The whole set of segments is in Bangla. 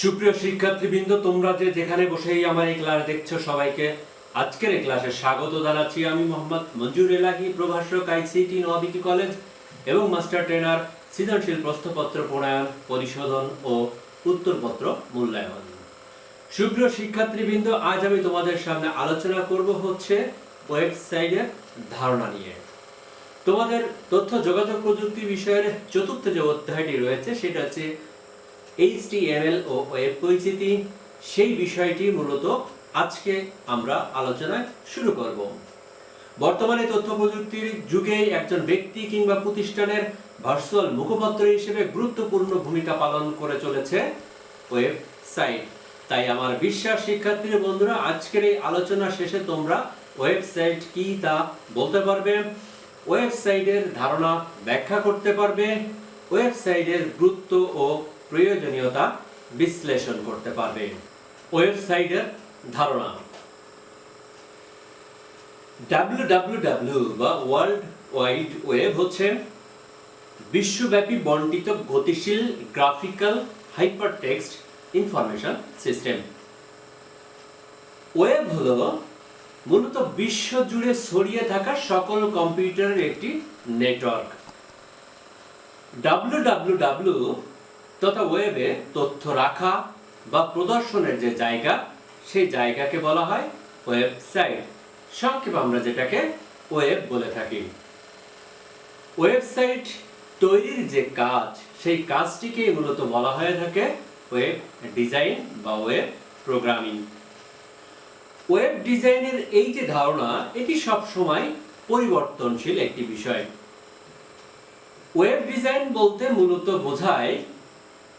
সুপ্রিয় শিক্ষার্থীবৃন্দ, তোমরা যে যেখানে বসেই আমার এই ক্লাস দেখছ সবাইকে আজকের এই ক্লাসে স্বাগত জানাচ্ছি। আমি মোহাম্মদ মঞ্জুর এলাহি, প্রভাষক আইসিটি নবিকি কলেজ এবং মাস্টার ট্রেনার সৃজনশীল প্রশ্নপত্র প্রণয়ন, পরিশোধন ও উত্তরপত্র মূল্যায়ন। সুপ্রিয় শিক্ষার্থীবৃন্দ, আজ আমি তোমাদের সামনে আলোচনা করব হচ্ছে ওয়েবসাইটের ধারণা নিয়ে। তোমাদের তথ্য, যোগাযোগ প্রযুক্তি বিষয়ের চতুর্থ যে অধ্যায়টি রয়েছে, সেটা হচ্ছে এইচটিএমএল ও ওয়েব পরিচিতি, সেই বিষয়টি মূলত আজকে আমরা আলোচনায় শুরু করব। বর্তমানে তথ্য প্রযুক্তির যুগে একজন ব্যক্তি কিংবা প্রতিষ্ঠানের ভার্চুয়াল মুখপাত্র হিসেবে গুরুত্বপূর্ণ ভূমিকা পালন করে চলেছে ওয়েবসাইট। তাই আমার বিশ্বাস শিক্ষার্থীর বন্ধুরা, আজকের এই আলোচনা শেষে তোমরা ওয়েবসাইট কি তা বলতে পারবে, ওয়েবসাইটের ধারণা ব্যাখ্যা করতে পারবে, ওয়েবসাইটের গুরুত্ব ও প্রয়োজনীয়তা বিশ্লেষণ করতে পারবে। ওয়েবসাইটের ধারণা। ডাব্লিউডাব্লিউডাব্লিউ বা ওয়ার্ল্ড ওয়াইড ওয়েব হচ্ছে বিশ্বব্যাপী বন্টিত গতিশীল graphical hypertext information system. Web হলো মূলত বিশ্ব জুড়ে ছড়িয়ে থাকা সকল কম্পিউটারের একটি নেটওয়ার্ক। ডাব্লিউডাব্লিউডাব্লিউ তথা ওয়েবে তথ্য রাখা বা প্রদর্শনের যে জায়গা, সেই জায়গাকে বলা হয় ওয়েবসাইট। সংক্ষেপে আমরা যেটাকে ওয়েব বলে থাকি। ওয়েবসাইট তৈরির যে কাজ, সেই কাজটিকেই মূলত বলা হয়ে থাকে ওয়েব ডিজাইন বা ওয়েব প্রোগ্রামিং। ওয়েব ডিজাইনের এই যে ধারণা, এটি সব সময় পরিবর্তনশীল একটি বিষয়। ওয়েব ডিজাইন বলতে মূলত বোঝায়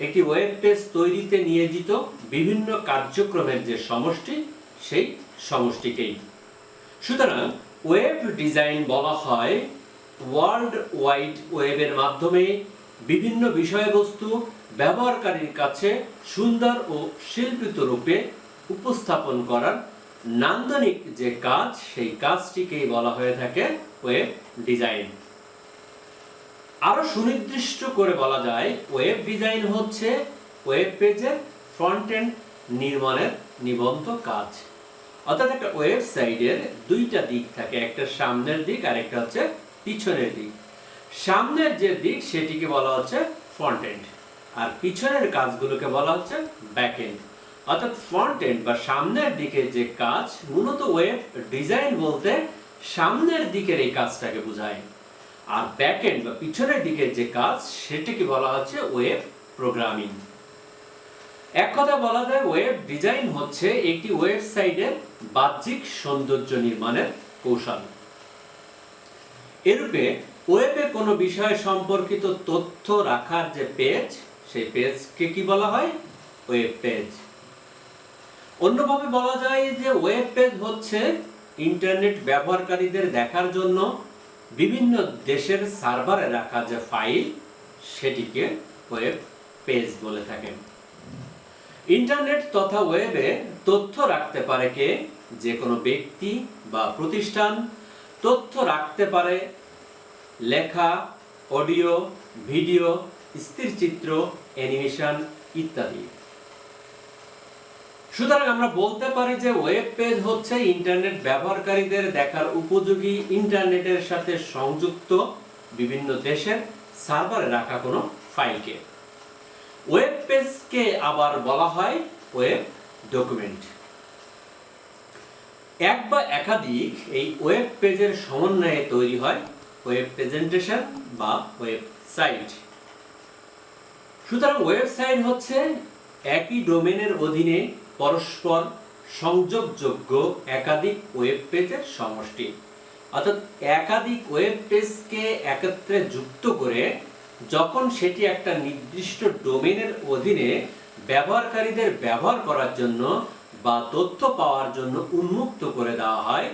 একটি ওয়েব পেজ তৈরিতে নিয়োজিত বিভিন্ন কার্যক্রমের যে সমষ্টি, সেই সমষ্টিকেই। সুতরাং ওয়েব ডিজাইন বলা হয় ওয়ার্ল্ড ওয়াইড ওয়েবের মাধ্যমে বিভিন্ন বিষয়বস্তু ব্যবহারকারীর কাছে সুন্দর ও শিল্পিত রূপে উপস্থাপন করার নান্দনিক যে কাজ, সেই কাজটিকেই বলা হয়ে থাকে ওয়েব ডিজাইন আরও সুনির্দিষ্ট করে বলা যায় ওয়েব ডিজাইন হচ্ছে ওয়েব পেজের ফ্রন্ট এন্ড নির্মাণের নিবন্ধ কাজ। অর্থাৎ একটা ওয়েবসাইটের দুইটা দিক থাকে, একটা সামনের দিক আর একটা হচ্ছে পিছনের দিক। সামনের যে দিক, সেটিকে বলা হচ্ছে ফ্রন্ট এন্ড আর পিছনের কাজগুলোকে বলা হচ্ছে ব্যাক এন্ড অর্থাৎ ফ্রন্ট এন্ড বা সামনের দিকে যে কাজ, মূলত ওয়েব ডিজাইন বলতে সামনের দিকের এই কাজটাকে বোঝায়। আর ব্যাক এন্ড বা পিছনের দিকের যে কাজ, সেটিকে বলা হচ্ছে ওয়েব প্রোগ্রামিং এক কথা বলা যায় ওয়েব ডিজাইন হচ্ছে একটি ওয়েবসাইটের বাহ্যিক সৌন্দর্য নির্মাণের কৌশল। এরূপে ওয়েবে কোনো বিষয় সম্পর্কিত তথ্য রাখার যে পেজ সেই পেজকে কি বলা হয়? ওয়েব পেজ অন্যভাবে বলা যায় যে ওয়েব পেজ হচ্ছে ইন্টারনেট ব্যবহারকারীদের দেখার জন্য বিভিন্ন দেশের সার্ভারে রাখা যে ফাইল সেটিকে ওয়েব পেজ বলে থাকেন। ইন্টারনেট তথা ওয়েবে তথ্য রাখতে পারে কে? যে কোনো ব্যক্তি বা প্রতিষ্ঠান তথ্য রাখতে পারে। লেখা অডিও ভিডিও স্থিরচিত্র অ্যানিমেশন ইত্যাদি। সুতরাং আমরা বলতে পারি যে ওয়েব পেজ হচ্ছে ইন্টারনেট ব্যবহারকারীদের দেখার উপযোগী ইন্টারনেটের সাথে সংযুক্ত বিভিন্ন দেশের সার্ভারে রাখা কোনো ফাইলকে ওয়েব পেজকে আবার বলা হয় ওয়েব ডকুমেন্ট এক বা একাধিক এই ওয়েব পেজের সমন্বয়ে তৈরি হয় ওয়েব প্রেজেন্টেশন বা ওয়েবসাইট সুতরাং ওয়েবসাইট হচ্ছে একই ডোমেনের অধীনে পরস্পর সংযোগযোগ্য একাধিক ওয়েব পেজের সমষ্টি। অর্থাৎ একাধিক ওয়েব পেজকে একত্রে যুক্ত করে যখন সেটি একটা নির্দিষ্ট ডোমেনের অধীনে ব্যবহারকারীদের ব্যবহার করার জন্য বা তথ্য পাওয়ার জন্য উন্মুক্ত করে দেওয়া হয়,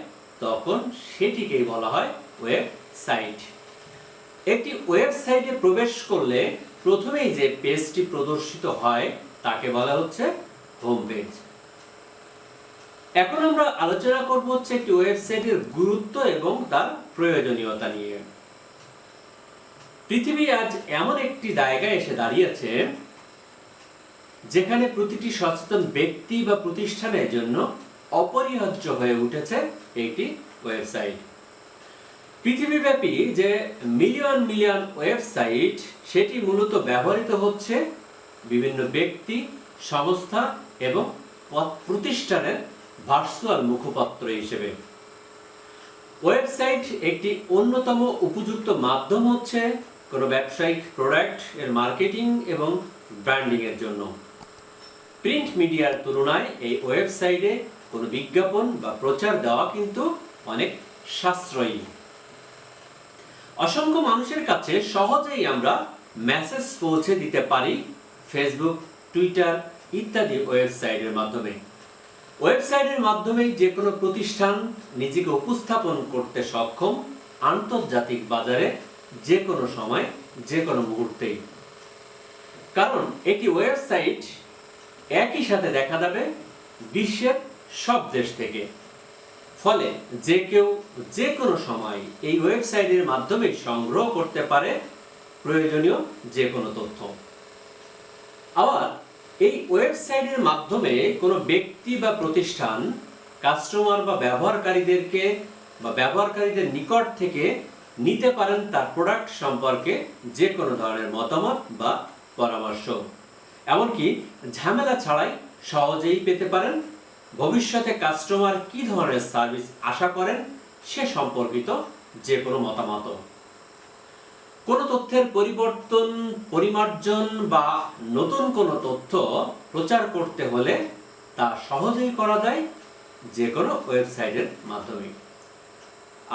তখন সেটিকেই বলা হয় ওয়েবসাইট একটি ওয়েবসাইটে প্রবেশ করলে প্রথমেই যে পেজটি প্রদর্শিত হয়, তাকে বলা হচ্ছে হোম এখন আমরা আলোচনা করব হচ্ছে একটি ওয়েবসাইটের গুরুত্ব এবং তার প্রয়োজনীয়তা নিয়ে। পৃথিবী আজ এমন একটি জায়গায় এসে দাঁড়িয়েছে, যেখানে প্রতিটি সচেতন ব্যক্তি বা প্রতিষ্ঠানের জন্য অপরিহার্য হয়ে উঠেছে একটি ওয়েবসাইট। পৃথিবীব্যাপী যে মিলিয়ন মিলিয়ন ওয়েবসাইট, সেটি মূলত ব্যবহৃত হচ্ছে বিভিন্ন ব্যক্তি, সংস্থা এবং প্রতিষ্ঠানের ভার্চুয়াল মুখপাত্র হিসেবে। ওয়েবসাইট একটি অন্যতম উপযুক্ত মাধ্যম হচ্ছে কোনো ব্যবসায়িক প্রোডাক্টের মার্কেটিং এবং ব্র্যান্ডিং এর জন্য। প্রিন্ট মিডিয়ার তুলনায় এই ওয়েবসাইটে কোনো বিজ্ঞাপন বা প্রচার দেওয়া কিন্তু অনেক সাশ্রয়ী। অসংখ্য মানুষের কাছে সহজেই আমরা মেসেজ পৌঁছে দিতে পারি ফেসবুক, টুইটার ইত্যাদি ওয়েবসাইটের মাধ্যমে। ওয়েবসাইটের মাধ্যমেই যে কোনো প্রতিষ্ঠান নিজেকে উপস্থাপন করতে সক্ষম আন্তর্জাতিক বাজারে যে কোনো সময় যে কোনো মুহূর্তেই। কারণ একটি ওয়েবসাইট একই সাথে দেখা যাবে বিশ্বের সব দেশ থেকে। ফলে যে কেউ যে কোনো সময় এই ওয়েবসাইটের মাধ্যমে সংগ্রহ করতে পারে প্রয়োজনীয় যে কোনো তথ্য। আবার এই ওয়েবসাইটের মাধ্যমে কোনো ব্যক্তি বা প্রতিষ্ঠান, কাস্টমার বা ব্যবহারকারীদেরকে বা ব্যবহারকারীদের নিকট থেকে নিতে পারেন তার প্রোডাক্ট সম্পর্কে যে কোনো ধরনের মতামত বা পরামর্শ। এমনকি ঝামেলা ছাড়াই সহজেই পেতে পারেন। ভবিষ্যতে কাস্টমার কি ধরনের সার্ভিস আশা করেন সে সম্পর্কিত যে কোনো মতামত কোনো তথ্যের পরিবর্তন, পরিমার্জন বা নতুন কোনো তথ্য প্রচার করতে হলে তা সহজেই করা যায় যে কোনো ওয়েবসাইটের মাধ্যমে।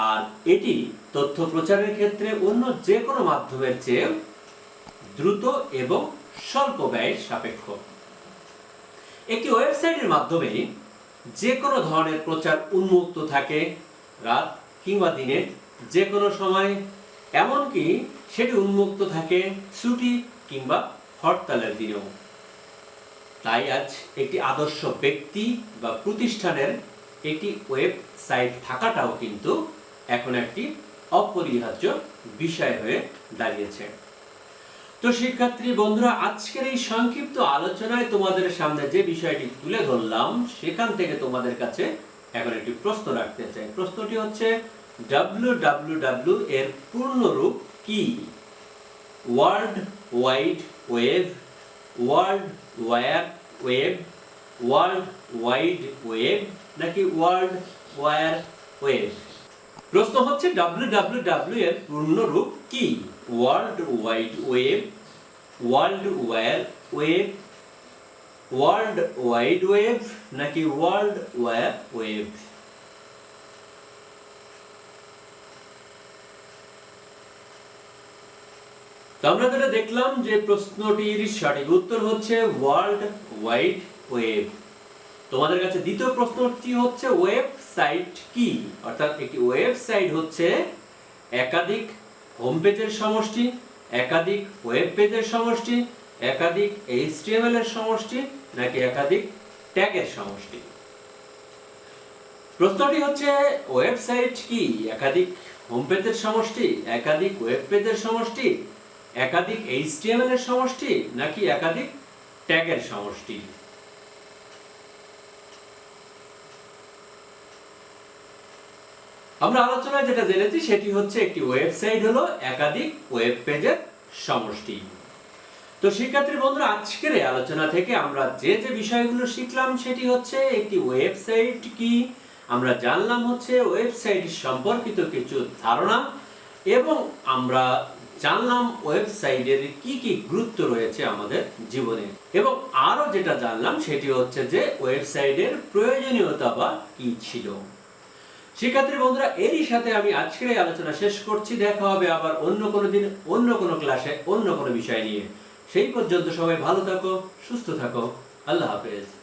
আর এটি তথ্য প্রচারের ক্ষেত্রে অন্য যে কোনো মাধ্যমের চেয়ে দ্রুত এবং স্বল্প ব্যয় সাপেক্ষ। একটি ওয়েবসাইটের মাধ্যমে যে কোনো ধরনের প্রচার উন্মুক্ত থাকে রাত কিংবা দিনের যে কোনো সময়। এমনকি সেটি উন্মুক্ত থাকে ছুটি কিংবা হরতালের দিনেও। তাই আজ একটি আদর্শ ব্যক্তি বা প্রতিষ্ঠানের একটি ওয়েবসাইট থাকাটাও কিন্তু এখন একটি অপরিহার্য বিষয় হয়ে দাঁড়িয়েছে। তো শিক্ষার্থী বন্ধুরা, আজকের এই সংক্ষিপ্ত আলোচনায় তোমাদের সামনে যে বিষয়টি তুলে ধরলাম, সেখান থেকে তোমাদের কাছে এখন একটি প্রশ্ন রাখতে চাই। প্রশ্নটি হচ্ছে ডাব্লিউ এর পূর্ণরূপ কি? World wide web world war web world wide web নাকি ওয়ার্ল্ড ওয়ার ওয়েব প্রশ্ন হচ্ছে ডাব্লিউ এর পূর্ণরূপ কি? World wide web world war web world wide web নাকি ওয়ার্ল্ড ওয়ার ওয়েব আমরা যেটা দেখলাম যে প্রশ্নটির সঠিক। উত্তর হচ্ছে ওয়ার্ল্ড ওয়াইড ওয়েব তোমাদের কাছে দ্বিতীয় প্রশ্নটি হচ্ছে ওয়েবসাইট কি? অর্থাৎ একটি ওয়েবসাইট হচ্ছে একাধিক হোম পেজের সমষ্টি, একাধিক ওয়েব পেজের সমষ্টি, একাধিক এইচটিএমএল এর সমষ্টি, নাকি একাধিক ট্যাগের সমষ্টি। প্রশ্নটি হচ্ছে ওয়েবসাইট কি? একাধিক হোম পেজের সমষ্টি, একাধিক ওয়েব পেজের সমষ্টি একাধিক এইচটিএমএল এর সমষ্টি নাকি একাধিক ট্যাগের সমষ্টি? আমরা আলোচনায় যেটা জেনেছি সেটি হচ্ছে একটি ওয়েবসাইট হলো একাধিক ওয়েব পেজের সমষ্টি। তো শিক্ষার্থী বন্ধুরা, আজকের এই আলোচনা থেকে আমরা যে যে বিষয়গুলো শিখলাম সেটি হচ্ছে একটি ওয়েবসাইট কি? আমরা জানলাম হচ্ছে ওয়েবসাইট সম্পর্কিত কিছু ধারণা এবং আমরা জানলাম ওয়েবসাইটের কি কি গুরুত্ব রয়েছে আমাদের জীবনে। এবং আরও যেটা জানলাম সেটি হচ্ছে যে ওয়েবসাইটের প্রয়োজনীয়তা বা কি ছিল। শিক্ষার্থী বন্ধুরা, এরই সাথে আমি আজকের এই আলোচনা শেষ করছি। দেখা হবে আবার অন্য কোনো দিন, অন্য কোনো ক্লাসে, অন্য কোনো বিষয় নিয়ে। সেই পর্যন্ত সবাই ভালো থাকো, সুস্থ থাকো। আল্লাহ হাফেজ।